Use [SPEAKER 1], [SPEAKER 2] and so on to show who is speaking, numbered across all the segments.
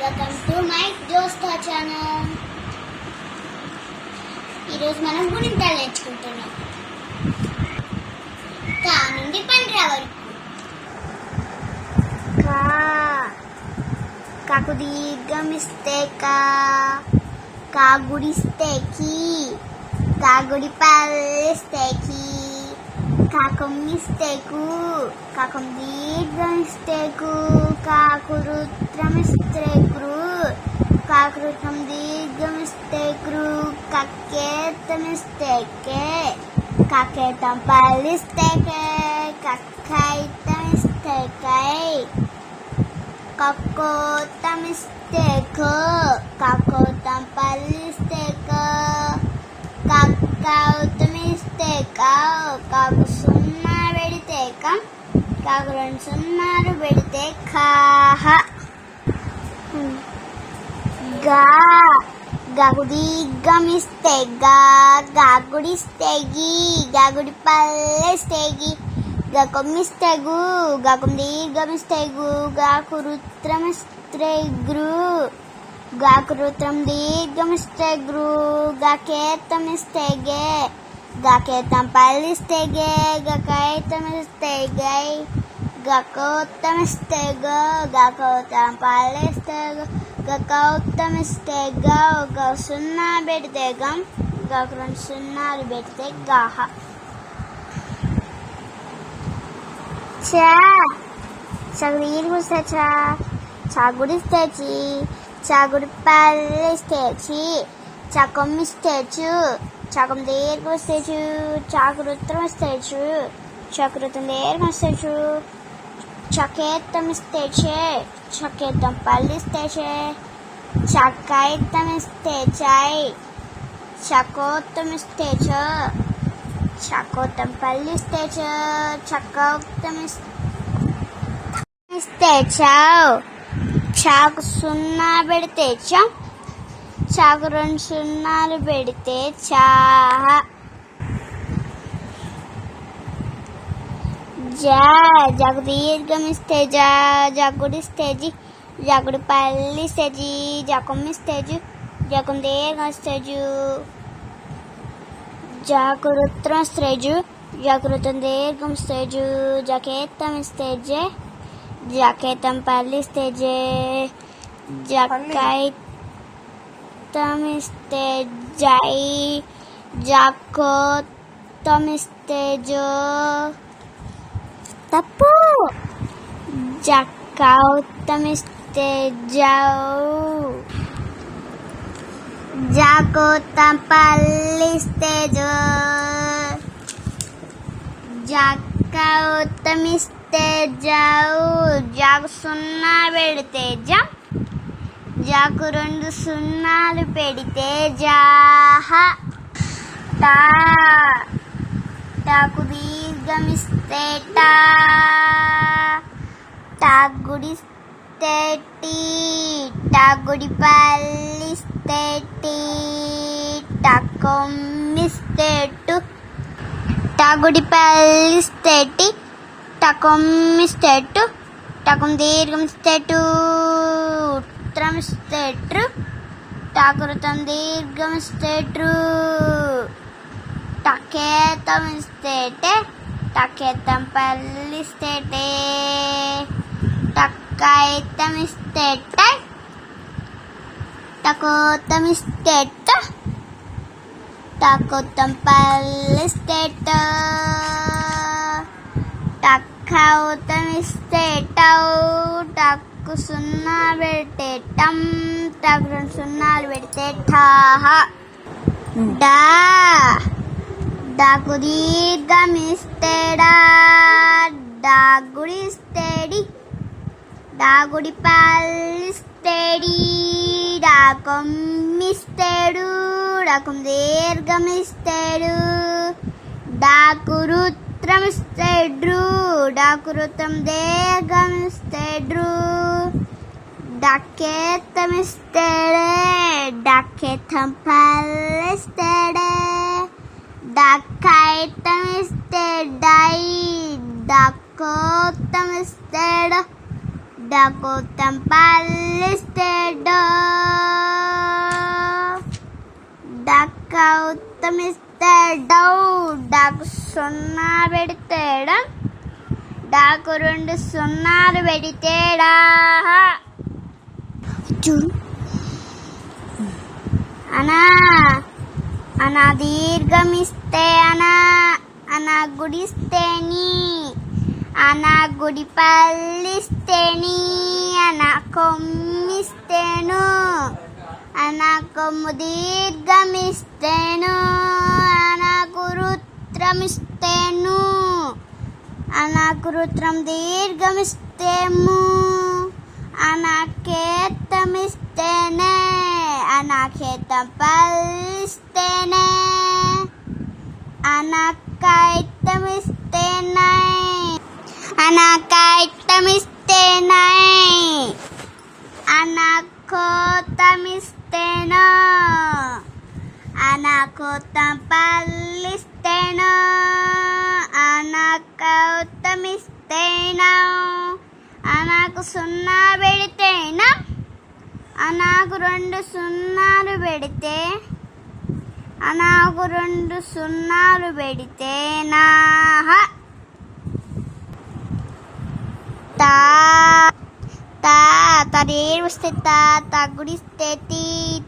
[SPEAKER 1] Welcome to my దోస్తా channel ఈరోజు మనం గుణింతాలు నేర్చుకుంటున్నాం. కా నుండి పండ్రా వరకు. కా. కాకు దీర్ఘమిస్తే కా. కా గుడిస్తే కీ. పల్లిస్తే కీ. కాకం మిస్టేకు కాకం దీర్ఘమిస్తేకు కాకురుత్రమిస్తేక్రు కాకృతం దీర్ఘమిస్తేక్రు కక్కేతమిస్తేకే కక్కేతం పల్లిస్తేకే కక్కైతమిస్తేకై పెడితే కాకులను సుమారు పెడితే కాహ గా గాకు దీర్ఘమిస్తే గా గాగుడిస్తే గీ గాగుడి పల్లెస్తే గీ గకొమ్మిస్తే గు గకం దీర్ఘమిస్తే గు గాకు రుత్రమిస్తే గృ దీర్ఘమిస్తే గృ గకేతమిస్తే గే గకేతం పల్లిస్తే గే గకైతమిస్తే గై గకోత్తమిస్తే గో గకోతం పల్లిస్తే గో గకౌత్తమిస్తే గౌ గౌ సున్నా పెడితే గం గకు రెండు సున్నాలు పెడితే గాహ చా చదువు చా చాగుడిస్తే చీ చాగుడి పల్లిస్తే చీ చకొమ్మిస్తే చూ చకం దీర్ఘమిస్తే చూ చాకృత్రం ఇస్తే చూ చకృతం దీర్ఘమిస్తే చూ చకేత్తమిస్తే చే చకేతం పల్లిస్తే చే చాయ్ చకోత్తం ఇస్తే చ చకోతం పల్లిస్తే చ చకోత్తమిస్తే చావు చాకు సున్నా పెడితే చ చాకు రెండు సున్నాలు పెడితే చాహ జా జగు దీర్ఘమిస్తే జా జగుడిస్తే జి జగుడి పల్లిస్తే జి జకమిస్తే జు జకం దీర్ఘమిస్తే జు జాకృత్రం స్త్రేజు జాకృతం దీర్ఘం స్టేజు జకేతం స్టేజే జకేతం పల్లి స్టేజే జకైతం Tomistejai Jako Tomistejo Tapu Jakau Tomistejau Jako Tampalistejo Jakau Tomistejau Jag sunna bedte jump జాకు రెండు సున్నాలు పెడితే జాహ టా టాకు దీర్ఘమిస్తే టా టాగుడిస్తే టీ. టాగుడి పల్లిస్తే టీ. టకొమ్మిస్తే టు. టాగుడి పల్లిస్తే టీ. టకొమ్మిస్తే టు. టకం దీర్ఘమిస్తే టూ. ఉత్తరమిస్తే ట్రు టాకృతం దీర్ఘమిస్తే ట్రు టకేతమిస్తేటే టకేతం పల్లిస్తేటే టక్కైతం ఇస్తేట టకోతం పల్లిస్తేట టక్కౌతమిస్తేటౌ టక్కు సున్నా పెడితే టమ్ టక్ రెండు సున్నాలు పెడితే ఠాహ. డా డాకు దీర్ఘమిస్తేడా డాగుడిస్తేడి డాగుడి పాలిస్తేడి డాకొమ్మిస్తేడు డాకం దీర్ఘమిస్తేడు డాకురుత్రమిస్తేడ్రు డాకురుత్రం దీర్ఘమిస్తేడ్రు డక్కేతమిస్తేడే డక్కేతం పల్లిస్తేడే. డక్కైతమిస్తే డై డక్కోతమిస్తేడు డకోతం పల్లిస్తేడో. డక్క పెడతాడు. డాకు సున్నా పెడితేడా? డాకు రెండు సున్నాలు పెడితేడా? చూడు. అనా అనా దీర్ఘమిస్తే అనా అనా గుడిస్తేని అనా గుడి పల్లిస్తేని అనా కొమ్మిస్తేను అనా కొమ్ము దీర్ఘమిస్తేను అనా కురుత్రమిస్తేను అనాకృత్రం దీర్ఘమిస్తేము. అనాఖేతమిస్తేనే అనాఖేతం పలిస్తేనే అనకైతమిస్తేనే. అనకైతమిస్తేనే. అనకోతమిస్తేనో. అనకోతం పల్లిస్తేనో అనకౌతమిస్తేనో అనకు సున్నా పెడితేనా అనకు రెండు సున్నాలు పెడితే అనకు రెండు సున్నాలు పెడితే నా తా తా తరేరు వస్తే తా తగుడిస్తే తీ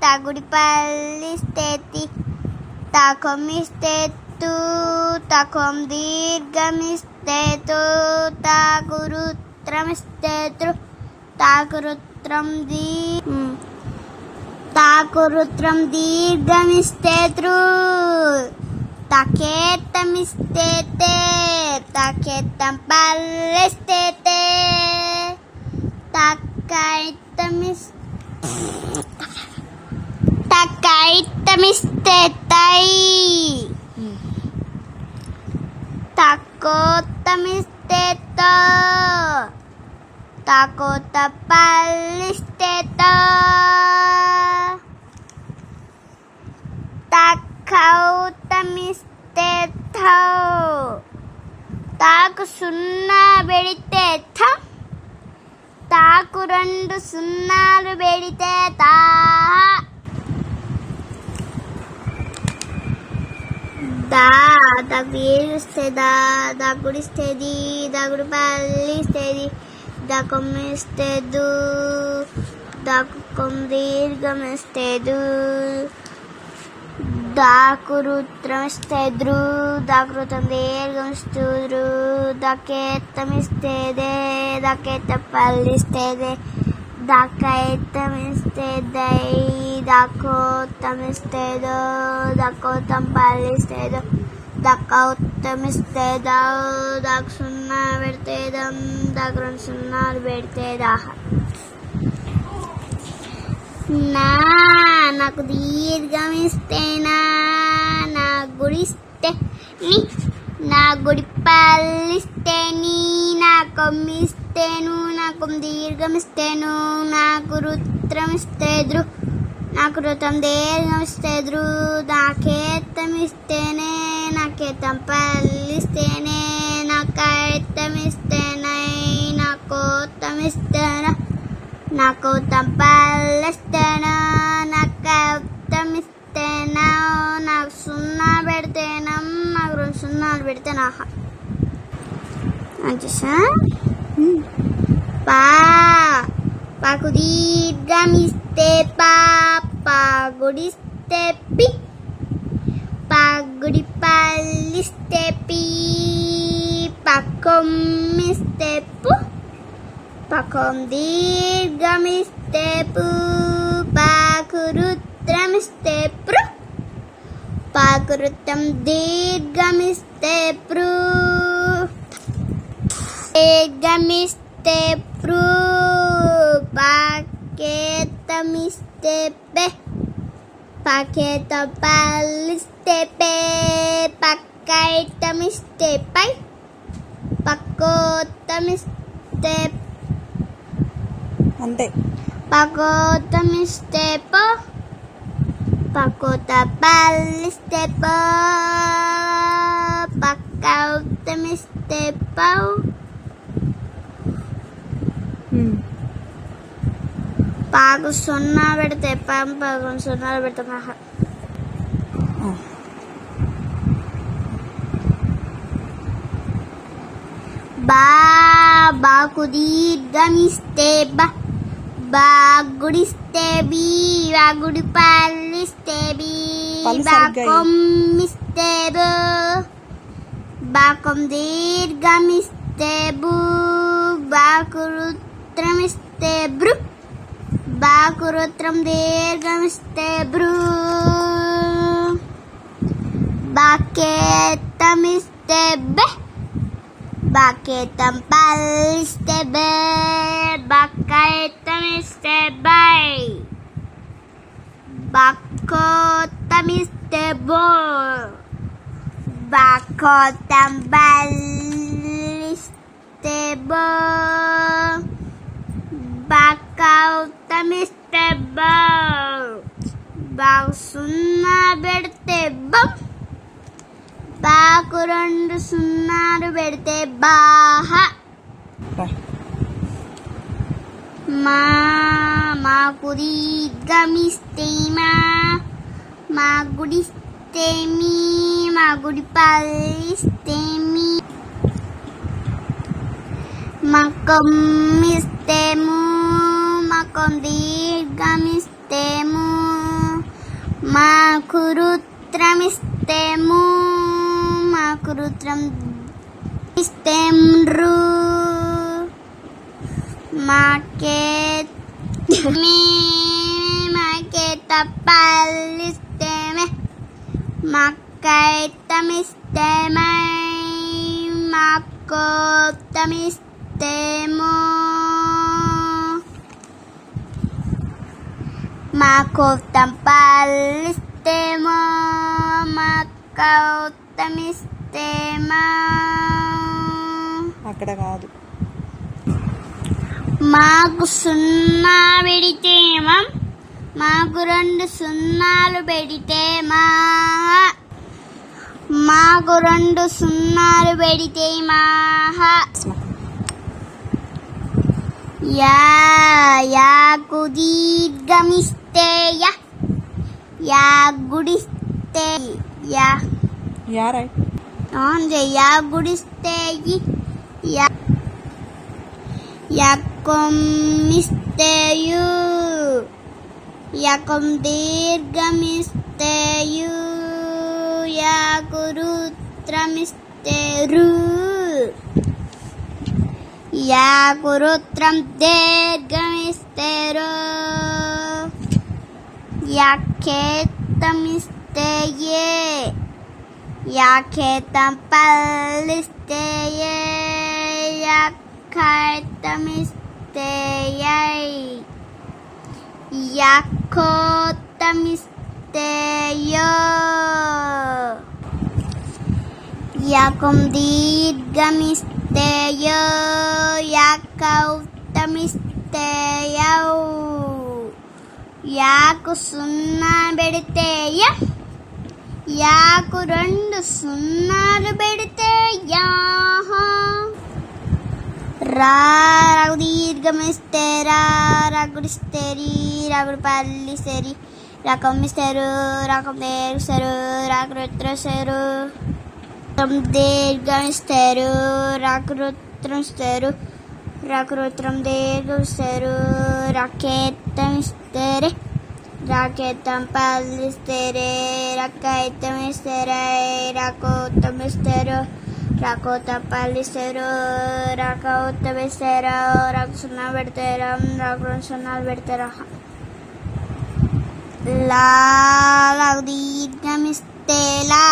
[SPEAKER 1] తగుడి పల్లిస్తే తీ తకొమిస్తే తూ తకొం దీర్ఘమిస్తే తూ తాకురుత్రమిస్తే తృ తాకురుత్రం దీ ఉమ్. తాకురుత్రం దీర్ఘమిస్తే తృ తకేతమిస్తే తే తాకు రెండు సున్నాలు పెడితే తా. దా దాకు ఏడుస్తే దా దాకుడిస్తేది దాకుడు పల్లిస్తేది దాకొమ్మిస్తే దూ దాకు కొమ్ దీర్ఘమిస్తేదు దాకురుత్రమిస్తేద్రు దాకృతం దీర్ఘమిస్తూరు దకేత్తమిస్తేదే దకేత పల్లిస్తేదే దకైతమిస్తేదై దకోత్తమిస్తేదో దకోత్తం పల్లిస్తేదో దకౌత్తమిస్తేదో దాకు సున్నా పెడితేదం దాకు రెండు సున్నాలు పెడితేదా నా నాకు దీర్ఘం ఇస్తేనా నా గుడిస్తే నీ నా గుడి పల్లిస్తే నీ నా కొమ్మిస్తేను నాకు దీర్ఘం ఇస్తేను నాకు రుత్రం ఇస్తేద్రు నాకు రుతం దీర్ఘం నా నాకేత్తం ఇస్తేనే నాకేత్తం పల్లిస్తేనే నాకైత్తం ఇస్తేనే నాకోత్తం ఇస్తేనా నాకు తంపాలిస్తేనా నాకు ఉత్తమిస్తేనా నాకు సున్నా పెడితేనా నాకు రెండు సున్నాలు పెడితే నా అంచేసా పా పాకు దీర్ఘమిస్తే పా పాగుడిస్తే పి పాగుడి పల్లిస్తే పీ పక్కొమ్మిస్తే పు. పకం దీర్ఘమిస్తే పు. పాకురుత్రమిస్తే ప్రు పాకురుత్రం దీర్ఘమిస్తే ప్రు దీర్ఘమిస్తే ప్రు పాకేతమిస్తే పె. పాకేత పాలిస్తే పే. పక్కైతమిస్తే పై. పక్కోత్తమిస్తే
[SPEAKER 2] అంతే.
[SPEAKER 1] పకోతమిస్తే పో పకోత పల్లిస్తే పో పక్కౌతమిస్తే పౌ
[SPEAKER 2] ఉమ్.
[SPEAKER 1] పాకు సున్నా పెడితే పం పాకు సున్నాలు పెడితే మహ. బా బాకు దీర్ఘమిస్తే బ బాగుడిస్తే బీ బాగుడి పల్లిస్తే బీ. బాకొమ్మిస్తే బు బాకం దీర్ఘమిస్తే బూ బాకురుత్రమిస్తే బ్రు బాకురుత్రం దీర్ఘమిస్తే బ్రూ బాకేతమిస్తే బె Bakit ang palis tebe? Bakit tamis tebe? Bakot tamis tebo? Bakot ang palis tebo? Bakaw tamis tebo? Baksun na berte bam? బాకు రెండు సున్నాలు పెడితే బాహ. మా మాకు దీర్ఘమిస్తే మా మా గుడిస్తే మీ మా గుడి పల్లిస్తే మీ మకమ్మిస్తేము మకం దీర్ఘమిస్తేము? మాకు రుత్రమిస్తేము కృత్రం ఇస్తేమ్రు మాకే మే మాకే తప్పల్లిస్తేమే మాకైతమిస్తేమై మాకోత్తమిస్తేమో మాకోత్తం పల్లిస్తేమో మాకౌత్తమిస్తేమో
[SPEAKER 2] అక్కడ కాదు.
[SPEAKER 1] మాకు సున్నా పెడితేమా మాకు రెండు సున్నాలు పెడితే మా. మాకు రెండు సున్నాలు పెడితే మాహ యా యాకు దీర్ఘమిస్తే యా యా గుడిస్తే యా.
[SPEAKER 2] యా రైట్.
[SPEAKER 1] అవును యా గుడిస్తే ఈ, యా యాకొమ్మిస్తేయు యాకం దీర్ఘమిస్తేయు యాకురుత్రమిస్తేరు యాకురుత్రం దీర్ఘమిస్తేరు యాఖేతమిస్తేయే యాఖేతం పల్లిస్తేయే యాఖైతమిస్తేయై యాఖోతమిస్తేయో యాకం దీర్ఘమిస్తేయో యాకౌతమిస్తేయౌ యాకు సున్నా పెడితే య. యాకు రెండు సున్నాలు పెడితే యాహా. రా రాగు దీర్ఘమిస్తే రా రాగుడిస్తే రీ రాగుడు పల్లిస్తే రీ రకం ఇస్తారు రకం తీరుస్తారు రాకు రుత్రస్తారు రకం దీర్ఘమిస్తారు రాకు రుత్రం ఇస్తారు రాకు దీర్ఘం ఇస్తారు రాకేత్తం ఇస్తారు. రాకేతం పల్లిస్తారు రకైతం ఇస్తారే రాకోతం ఇస్తారు రాకోతం పాలిస్తారు రాకౌతం ఇస్తారు రాకు సున్నా పెడతారు రాకు రెండు సున్నాలు పెడతారు లా లాగు దీర్ఘం ఇస్తే లా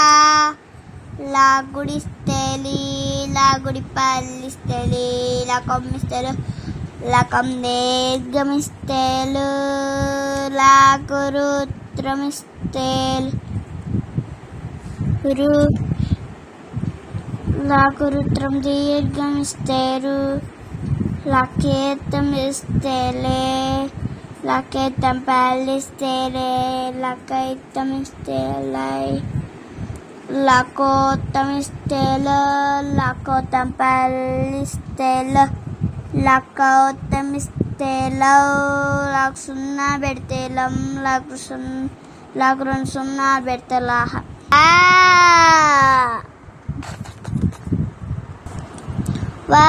[SPEAKER 1] లాగుడిస్తే లాగుడి పాలిస్తే లా కొమ్మిస్తారు లకం దీర్ఘమిస్తేలు లాకు రుత్రమిస్తేలు రు లాకు రుత్రం దీర్ఘమిస్తారు లకేతం ఇస్తేలే లకేతం పల్లిస్తేలే లకైతం ఇస్తేలై లకోతం ఇస్తేలు లకోతం పాలిస్తేలు లకౌతం ఇస్తేలో లాకు సున్నా పెడితే లం లాకు సున్ లాకు రెండు సున్నా పెడితే లాహ వా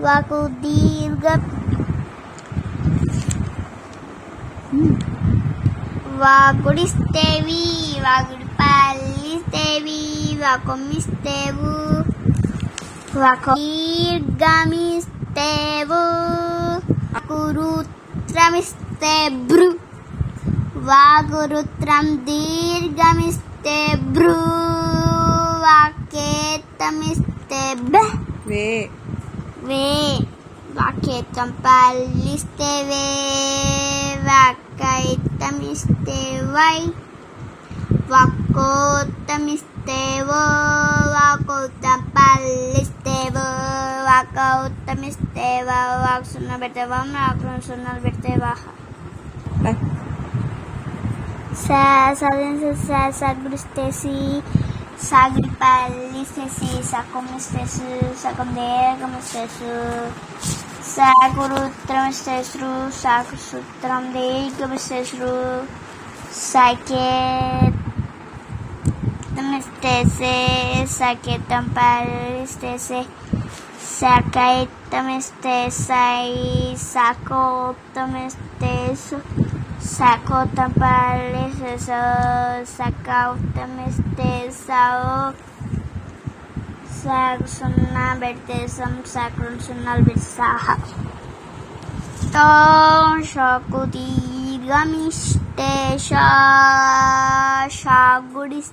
[SPEAKER 1] వాకు దీర్ఘ వాగుడిస్తేవి వాగుడి పల్లిస్తేవి వాకొమ్మిస్తేవు. వాకు దీర్ఘమిస్తేవు కురుత్రమిస్తే భృ వాగురుత్రం దీర్ఘమిస్తే భ్రూ వాకేతమిస్తే బ
[SPEAKER 2] వే
[SPEAKER 1] వే వాకేతం పల్లిస్తే వే వాకైతమిస్తే వై వాకోతమిస్తే వో వాకోతం పల్లిస్తే వో వాకౌతమిస్తే వా వాకు సున్నా పెడితే వామ్ నాకు రెండు సున్నాలు పెడితే వాహ
[SPEAKER 2] రాయ్
[SPEAKER 1] సా సదన సా stese, saketam pal stese, sakaitam stesai, sakotam stesu, sakotam pal steso, sakautam stesao, sak sunna bedtesam, sakron sunnal bedsaha. Tom shakuti gamish. Tesha Shaguris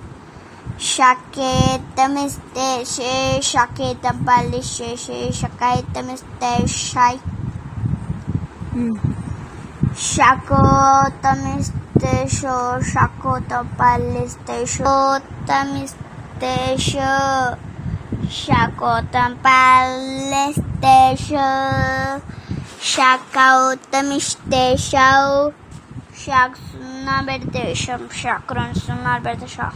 [SPEAKER 1] শাকেতমিস্তে সে শাকেত বালিশে সে শাকায়তমিস্তে শাই শাকতমিস্তে শো শাকত বালিস্তে শোতমিস্তে শো
[SPEAKER 2] শাকতম পালিস্তে
[SPEAKER 1] শো শাকাউতমিস্তে শাও শাক সুনাবের দেশম শাকরণ সুনাবের দেশম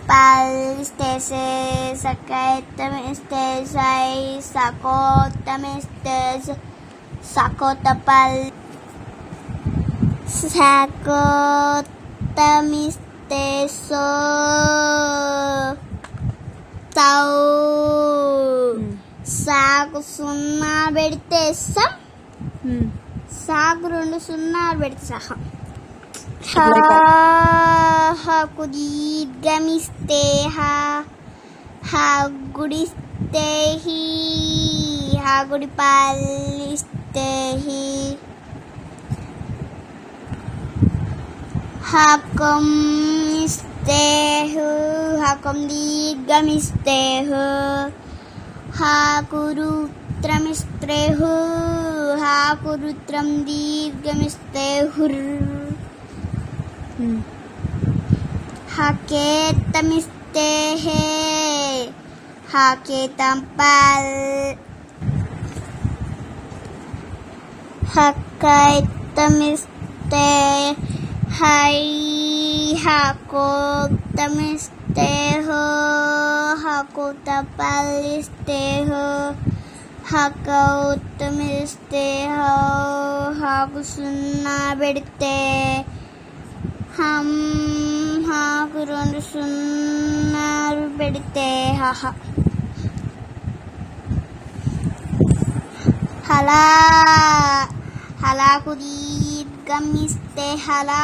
[SPEAKER 1] పల్లిస్తేసే సకేతమిస్తేసై సకోతమిస్తేసే సకోత పల్ సకోతమిస్తేసో తౌ సాకు సున్నా పెడితే సం సాకు రెండు సున్నాలు పెడితే సహం హాకు దీర్ఘమిస్తే హా హా గుడిస్తే హీ హా గుడి పాలిస్తే హీ హకం ఇస్తే హు హకం దీర్ఘమిస్తే హు హాకురుత్రమిస్తే హు హాకురుత్రం దీర్ఘమిస్తే హుర్ హకేతమిస్తే హే హకేతం పల్ హకైతమిస్తే హై హకోతమిస్తే హో హకుత పలిస్తే హో హకౌతమిస్తే హో హకు సున్నా పెడితే హం హాకు రెండు సున్నాలు పెడితే హహ హలా హలాకు దీర్ఘమిస్తే హలా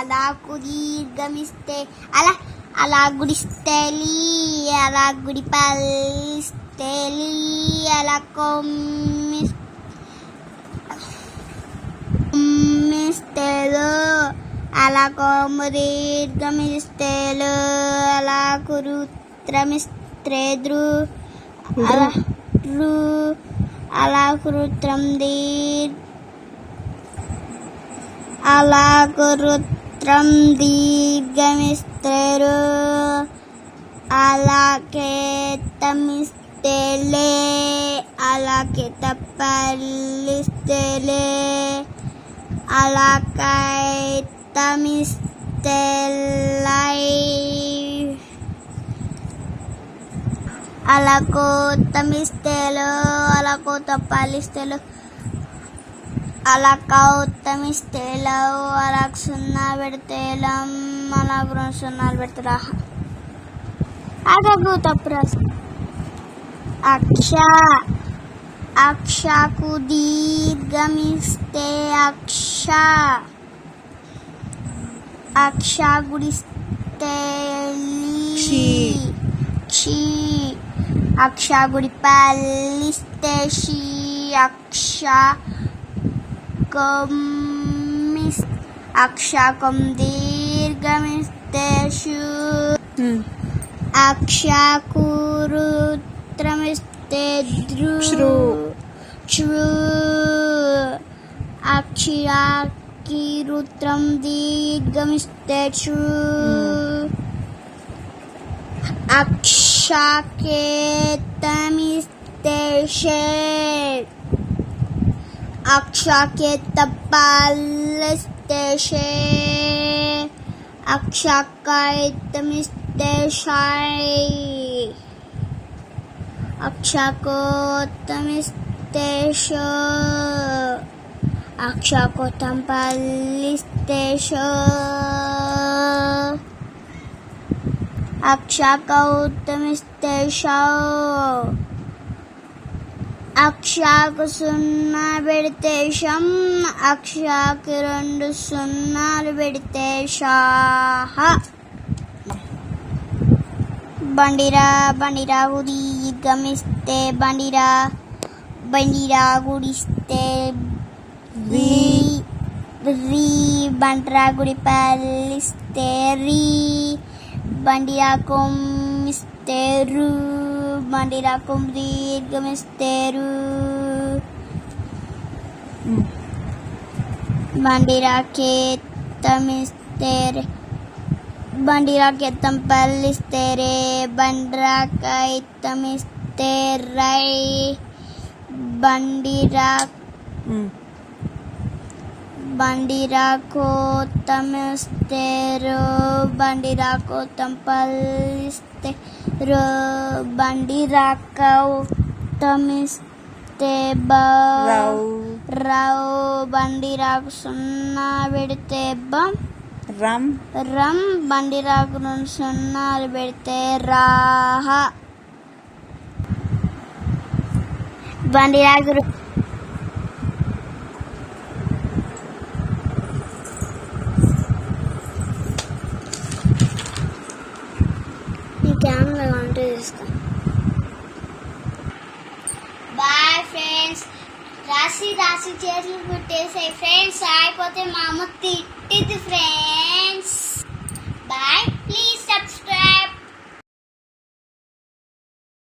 [SPEAKER 1] అలాకు దీర్ఘమిస్తే అలా అలా గుడిస్తేలి అలా గుడి పల్లిస్తే అలా కొమ్మిస్తే కొమ్మిస్తేలు అలా కొమ్ము దీర్ఘమిస్తేలు అలా కురుత్రమిస్త్రేద్రు అలా అలా కురుత్రం దీర్ అలా కురుత్రం దీర్ఘమిస్తేరు అలాగే తమిస్తేలే అలాగే తప్పల్లిస్తేలే అలాగై తమిస్తేలై అలాగో తమిస్తేలు అలాగో తప్పాలిస్తేలు అలా కౌతమిస్తేలో అలా సున్నా పెడితేలం అలా రెండు సున్నాలు పెడతారా అలాగూ తప్పు రాసు అక్ష అక్షకు దీర్ఘమిస్తే అక్ష అక్ష గుడిస్తే
[SPEAKER 2] క్షి.
[SPEAKER 1] క్షి అక్ష గుడి పల్లిస్తే షి అక్ష కొమ్మిస్ అక్ష కొమ్ దీర్ఘమిస్తే షు
[SPEAKER 2] ఉమ్.
[SPEAKER 1] అక్షాకురుత్రమిస్తే Tedru. Shru. Shru. Akshira. Kirutram digamiste shru. Akshaketamiste shed. Aksha shed. Akshakaitamiste shed. అక్షకోత్తమిస్తేషో. అక్షకోత్తం పల్లిస్తేషో అక్షకౌత్తమిస్తేషో. అక్షకు సున్నా పెడితే షం అక్షాకి రెండు సున్నాలు పెడితే షాహ బండిరా బండిరా ఉదీ. గమిస్తే బండిరా బండిరా గుడిస్తే రీ రీ బండిరా గుడి పల్లిస్తే రీ బండిరా కొమ్మిస్తే రు బండిరా కొమ్ దీర్ఘమిస్తే రు
[SPEAKER 2] ఉమ్.
[SPEAKER 1] బండిరా కేతమిస్తే రే బండిరా కేతం పల్లిస్తే రే బండిరా కైతమిస్తే రై బండిరా
[SPEAKER 2] ఉమ్.
[SPEAKER 1] బండిరా కోతమిస్తే రో బండిరా కోతం పల్లిస్తే రో బండిరా కౌతమిస్తే బా
[SPEAKER 2] రౌ.
[SPEAKER 1] రావు బండిరాకు సున్నా పెడితే బం
[SPEAKER 2] రమ్
[SPEAKER 1] రమ్ బండిరాకు సున్నాలు పెడితే రాహ ఇబ్బందిలాగురు ఈ కెమెరా వంట చేస్తాం బాయ్ ఫ్రెండ్స్ రాసి రాసి చేతులు కుట్టేసాయి ఫ్రెండ్స్ అయిపోతే మా అమ్మ తిట్టింది ఫ్రెండ్స్ బాయ్ ప్లీజ్ సబ్స్క్రైబ్